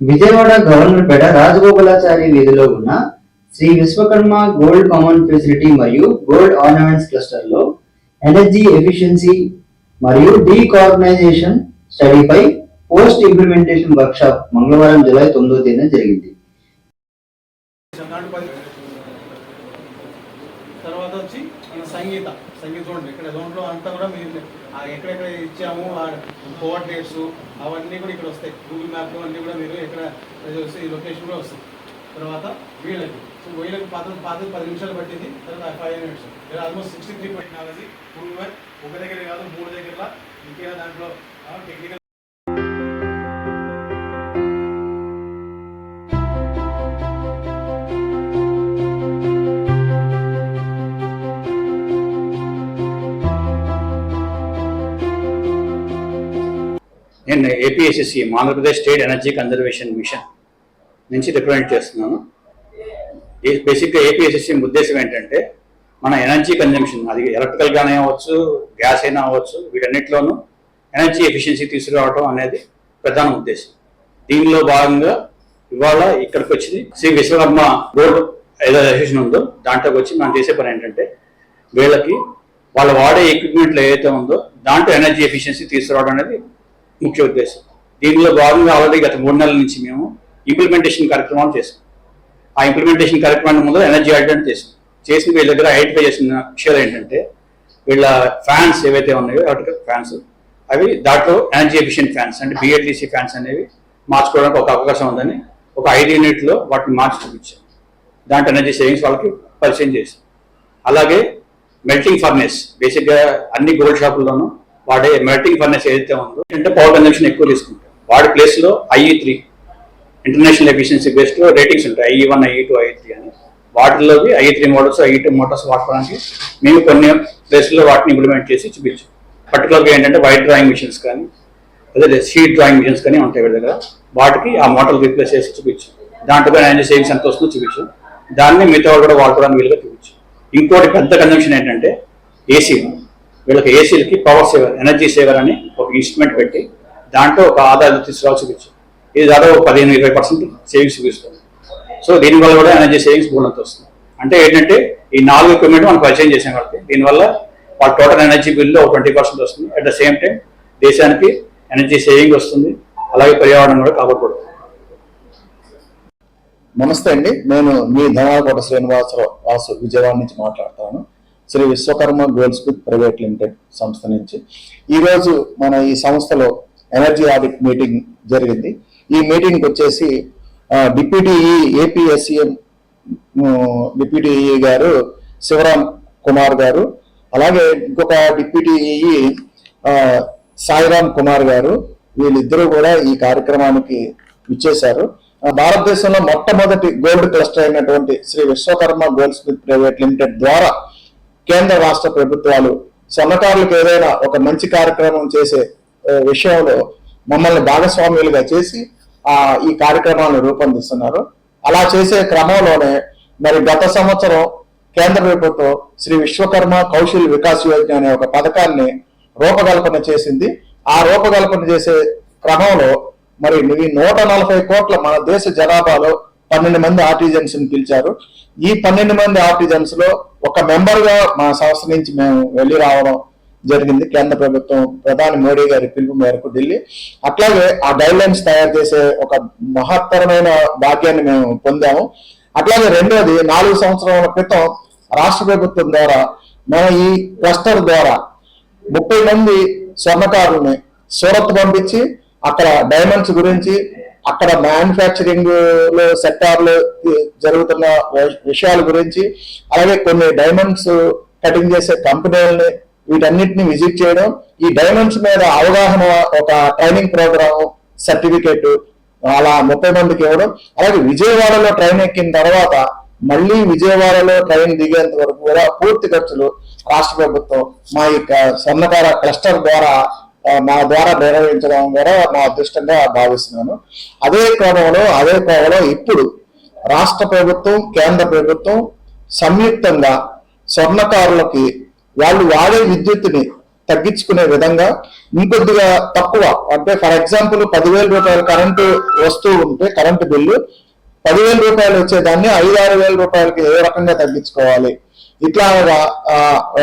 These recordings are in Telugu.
విజయవాడ గవర్నర్పేట రాజగోపాలాచారి వీధిలో ఉన్న Sri Vishwakarma gold common facility మరియు గోల్డ్ ఆర్నమెంట్స్ క్లస్టర్లో ఎనర్జీ ఎఫిషియన్సీ మరియు డీకార్బనైజేషన్ స్టడీపై పోస్ట్ ఇంప్లిమెంటేషన్ వర్క్షాప్ మంగళవారం జూలై తొమ్మిదో తేదీన జరిగింది. తర్వాత వచ్చి సంగీత సంగీతం ఇక్కడ అంతా కూడా మీరు ఎక్కడెక్కడ ఇచ్చాము ఆ కోఆర్డినేట్స్ అవన్నీ కూడా ఇక్కడ వస్తాయి. గూగుల్ మ్యాప్ అన్నీ కూడా మీరు ఎక్కడ వస్తే ఈ లొకేషన్ కూడా వస్తుంది తర్వాత వీళ్ళకి. సో వీళ్ళకి పాత పాత పది నిమిషాలు పట్టింది తర్వాత five minutes almost sixty three technology provider ఒక దగ్గర కాదు మూడు దగ్గర ఇంకేదో దాంట్లో టెక్నికల్ నేను APSSC Andhra Pradesh state energy conservation mission నుంచి రిప్రజెంట్ చేస్తున్నాను. బేసిక్గా ఏపీఎస్ఎస్సి ఉద్దేశం ఏంటంటే మన ఎనర్జీ కన్జంప్షన్ అది ఎలక్ట్రికల్గానే అవ్వచ్చు గ్యాస్ అయినా అవ్వచ్చు వీటన్నిటిలోనూ ఎనర్జీ ఎఫిషియన్సీ తీసుకురావడం అనేది ప్రధాన ఉద్దేశం. దీనిలో భాగంగా ఇవాళ ఇక్కడికి వచ్చింది శ్రీ విశ్వకర్మ బోర్డు ఏదో అసోసియేషన్ ఉందో దాంట్లోకి వచ్చి మనం చేసే పని ఏంటంటే వీళ్ళకి వాళ్ళు వాడే ఎక్విప్మెంట్లో ఏదైతే ఉందో దాంట్లో ఎనర్జీ ఎఫిషియన్సీ తీసుకురావడం అనేది ముఖ్య ఉద్దేశం. దీనిలో భాగంగా ఆల్రెడీ గత మూడు నెలల నుంచి మేము ఇంప్లిమెంటేషన్ కార్యక్రమాలు చేసాం ఆ ఇంప్లిమెంటేషన్ కార్యక్రమాన్ని ముందు ఎనర్జీ ఆడిట్ చేసాం చేసిన వీళ్ళ దగ్గర ఐడెంటిఫై చేసిన విషయాలు ఏంటంటే వీళ్ళ ఫ్యాన్స్ ఏవైతే ఉన్నాయో ఎలక్ట్రికల్ ఫ్యాన్స్ అవి దాంట్లో ఎనర్జీ ఎఫిషియెంట్ ఫ్యాన్స్ అంటే బిఎల్డిసి ఫ్యాన్స్ అనేవి మార్చుకోవడానికి ఒక అవకాశం ఉందని ఒక ఐదు యూనిట్లో వాటిని మార్చి చూపించాం. దాంట్లో ఎనర్జీ సేవింగ్స్ వాళ్ళకి పరిచయం చేసాం అలాగే మెల్టింగ్ ఫర్నెస్ బేసిక్గా అన్ని గోల్డ్ షాపుల్లోనూ వాడే మెల్టింగ్ ఫర్నెస్ ఏదైతే ఉందో అంటే పవర్ కన్జంప్షన్ ఎక్కువ తీసుకుంటాం వాడి ప్లేస్లో ఐఈ త్రీ ఇంటర్నేషనల్ ఎఫిషియన్సీ బేస్డ్లో రేటింగ్స్ ఉంటాయి. IE one IE two IE three అని. వాటిలోవి IE three models IE two motors వాడుకోవడానికి మేము కొన్ని ప్లేస్లో వాటిని ఇంప్లిమెంట్ చేసి చూపించాం. పర్టికులర్గా ఏంటంటే వైట్ డ్రాయింగ్ మిషన్స్ కానీ అదే షీట్ డ్రాయింగ్ మిషన్స్ కానీ ఉంటాయి వీళ్ళ దగ్గర. వాటికి ఆ మోడల్ రీప్లేస్ చేసి చూపించాం. దాంట్లో ఆయన సేవింగ్స్ ఎంత వస్తుందో చూపించాం. దాన్ని మిగతా వాళ్ళు కూడా వాడుకోవడానికి వీలుగా చూపించాం. ఇంకోటి పెద్ద కన్జంప్షన్ ఏంటంటే ఏసీ వీళ్ళకి ఏసీలకి పవర్ సేవర్ ఎనర్జీ సేవర్ అని ఒక ఇన్స్ట్రుమెంట్ పెట్టి దాంట్లో ఒక ఆదాయం తీసుకురావాల్సి వచ్చింది. ఇది దాదాపు పదిహేను ఇరవై పర్సెంట్ సేవింగ్స్ చూపిస్తుంది సో దీనివల్ల కూడా ఎనర్జీ సేవింగ్స్ బోనంత వస్తుంది. అంటే ఏంటంటే ఈ నాలుగు ఎక్విప్మెంట్ మనం పరిచయం చేసాం కాబట్టి దీనివల్ల వాళ్ళ టోటల్ ఎనర్జీ బిల్లు ఒక ట్వంటీ పర్సెంట్ వస్తుంది. అట్ ద సేమ్ టైం దేశానికి ఎనర్జీ సేవింగ్ వస్తుంది. అలాగే పర్యావరణం కూడా కాపాడుకోవడం. నమస్తే అండి. నేను మీ ధనాకోట శ్రీనివాసరావు వాసు విజయవాడ నుంచి మాట్లాడతాను Sri Vishwakarma goldsmith private limited సంస్థ నుంచి. ఈరోజు మన ఈ సంస్థలో ఎనర్జీ ఆడిట్ మీటింగ్ జరిగింది. ఈ మీటింగ్ వచ్చేసి డిప్యూటీ ఏపీఎస్సిఎం డిప్యూటీ గారు శివరాం కుమార్ గారు అలాగే ఇంకొక డిప్యూటీ సాయిరామ్ కుమార్ గారు వీళ్ళిద్దరూ కూడా ఈ కార్యక్రమానికి ఇచ్చేశారు భారతదేశంలో మొట్టమొదటి గోల్డ్ క్లస్టర్ అయినటువంటి Sri Vishwakarma goldsmith private limited ద్వారా కేంద్ర రాష్ట్ర ప్రభుత్వాలు సన్నకారులకు ఏదైనా ఒక మంచి కార్యక్రమం చేసే విషయంలో మమ్మల్ని భాగస్వామ్యులుగా చేసి ఆ ఈ కార్యక్రమాలను రూపొందిస్తున్నారు. అలా చేసే క్రమంలోనే మరి గత సంవత్సరం కేంద్ర ప్రభుత్వం శ్రీ విశ్వకర్మ కౌశల్ వికాస్ యోజన అనే ఒక పథకాన్ని రూపకల్పన చేసింది. ఆ రూపకల్పన చేసే క్రమంలో మరి ఈ నూట నలభై కోట్ల మన దేశ జనాభాలో పన్నెండు మంది ఆర్టిజన్స్ని పిలిచారు. ఈ పన్నెండు మంది ఆర్టిజన్స్లో ఒక మెంబర్గా మా సంస్థ నుంచి మేము వెళ్ళి రావడం జరిగింది. కేంద్ర ప్రభుత్వం ప్రధాని మోడీ గారి పిలుపు మేరకు ఢిల్లీ. అట్లాగే ఆ గైడ్ లైన్స్ తయారు చేసే ఒక మహత్తరమైన భాగ్యాన్ని మేము పొందాము. అట్లాగే రెండోది నాలుగు సంవత్సరాల క్రితం రాష్ట్ర ప్రభుత్వం ద్వారా మేము ఈ క్లస్టర్ ద్వారా ముప్పై మంది స్వర్ణకారుల్ని సూరత్ పంపించి అక్కడ డైమండ్స్ గురించి అక్కడ మ్యానుఫ్యాక్చరింగ్లో సెక్టార్లు జరుగుతున్న విషయాల గురించి అలాగే కొన్ని డైమండ్స్ కటింగ్ చేసే కంపెనీలని వీటన్నిటిని విజిట్ చేయడం ఈ డైమండ్స్ మీద అవగాహన ఒక ట్రైనింగ్ ప్రోగ్రామ్ సర్టిఫికేట్ అలా ముప్పై మందికి ఇవ్వడం అలాగే విజయవాడలో ట్రైన్ ఎక్కిన తర్వాత మళ్ళీ విజయవాడలో ట్రైన్ దిగేంత వరకు కూడా పూర్తి ఖర్చులు రాష్ట్ర ప్రభుత్వం మా యొక్క సన్నకార క్లస్టర్ ద్వారా మా ద్వారా నిర్వహించడం కూడా మా అదృష్టంగా భావిస్తున్నాను. అదే క్రమంలో అదే క్రమంలో ఇప్పుడు రాష్ట్ర ప్రభుత్వం కేంద్ర ప్రభుత్వం సంయుక్తంగా స్వర్ణకారులకి వాళ్ళు వాడే విద్యుత్తుని తగ్గించుకునే విధంగా ఇంకొద్దిగా తక్కువ. అంటే ఫర్ ఎగ్జాంపుల్ పదివేల రూపాయలు కరెంటు వస్తూ ఉంటే కరెంటు బిల్లు పదివేల రూపాయలు వచ్చేదాన్ని ఐదు ఆరు వేల రూపాయలకి ఏ రకంగా తగ్గించుకోవాలి? ఇట్లా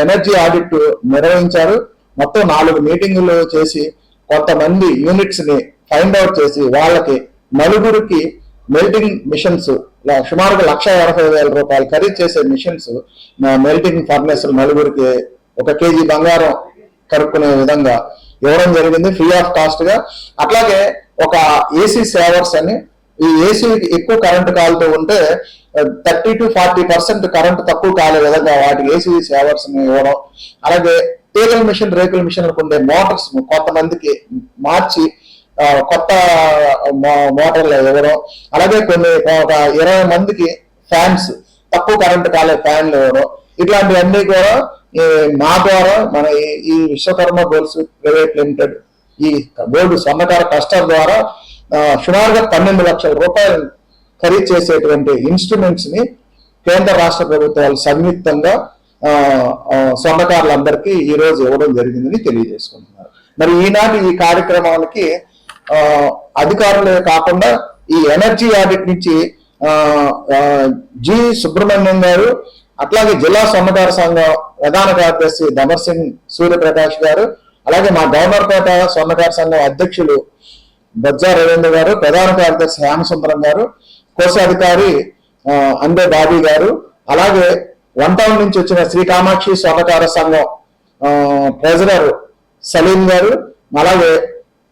ఎనర్జీ ఆడిట్ నిర్వహించారు. మొత్తం నాలుగు మీటింగులు చేసి కొంతమంది యూనిట్స్ని ఫైండ్ అవుట్ చేసి వాళ్ళకి నలుగురికి మెల్టింగ్ మిషన్స్ సుమారుగా లక్ష ఎనభై వేల రూపాయలు ఖరీదు చేసే మిషన్స్ మెల్టింగ్ ఫర్నెస్ నలుగురికి ఒక కేజీ బంగారం కనుక్కునే విధంగా ఇవ్వడం జరిగింది ఫ్రీ ఆఫ్ కాస్ట్గా. అట్లాగే ఒక ఏసీ సేవర్స్ అని ఈ ఏసీ ఎక్కువ కరెంటు కాలుతూ ఉంటే thirty to forty percent current తక్కువ కాలే విధంగా వాటికి ఏసీ సేవర్స్ ఇవ్వడం. అలాగే తీగల మిషన్ రేకుల మిషన్ ఉండే మోటార్స్ కొంతమందికి మార్చి కొత్త మో- మోటార్లు ఇవ్వడం అలాగే కొన్ని ఒక ఇరవై మందికి ఫ్యాన్స్ తక్కువ కరెంట్ కాలే ఫ్యాన్లు ఇవ్వడం ఇట్లాంటివన్నీ కూడా మా ద్వారా మన ఈ- విశ్వకర్మ గోల్స్ ప్రైవేట్ లిమిటెడ్ ఈ గోల్డ్ స్వర్ణకార కస్టర్ ద్వారా సుమారుగా పన్నెండు లక్షల రూపాయలు ఖరీదు చేసేటువంటి ఇన్స్ట్రుమెంట్స్ని కేంద్ర రాష్ట్ర ప్రభుత్వాలు సంయుక్తంగా సొంతకారులందరికీ ఈ రోజు ఇవ్వడం జరిగిందని తెలియజేసుకుంటున్నారు. మరి ఈనాటి ఈ కార్యక్రమానికి అధికారులే కాకుండా ఈ ఎనర్జీ ఆడిట్ నుంచి జి. సుబ్రహ్మణ్యం గారు అట్లాగే జిల్లా సొమ్మదార సంఘం ప్రధాన కార్యదర్శి ధమర్ సింగ్ సూర్యప్రకాష్ గారు అలాగే మా గవర్నర్పేట స్వర్ణకార సంఘం అధ్యక్షులు బజ్జా రవీంద్ర గారు ప్రధాన కార్యదర్శి హేమసుందరం గారు కోశాధికారి అంబే అందే బాబీ గారు అలాగే వన్ టౌన్ నుంచి వచ్చిన శ్రీ కామాక్షి స్వర్ణకార సంఘం ట్రెజరర్ సలీం గారు అలాగే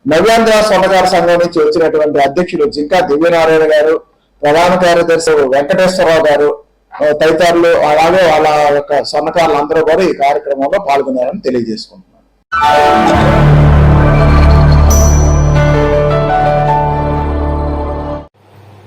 నవ్యాంధ్ర స్వర్ణకార సంఘం నుంచి వచ్చినటువంటి అధ్యక్షులు జింకా దివ్యనారాయణ గారు ప్రధాన కార్యదర్శి వెంకటేశ్వరరావు గారు తదితరులు అలాగే వాళ్ళ యొక్క స్వర్ణకారులు అందరూ కూడా ఈ కార్యక్రమంలో పాల్గొన్నారని తెలియజేసుకుంటున్నాను.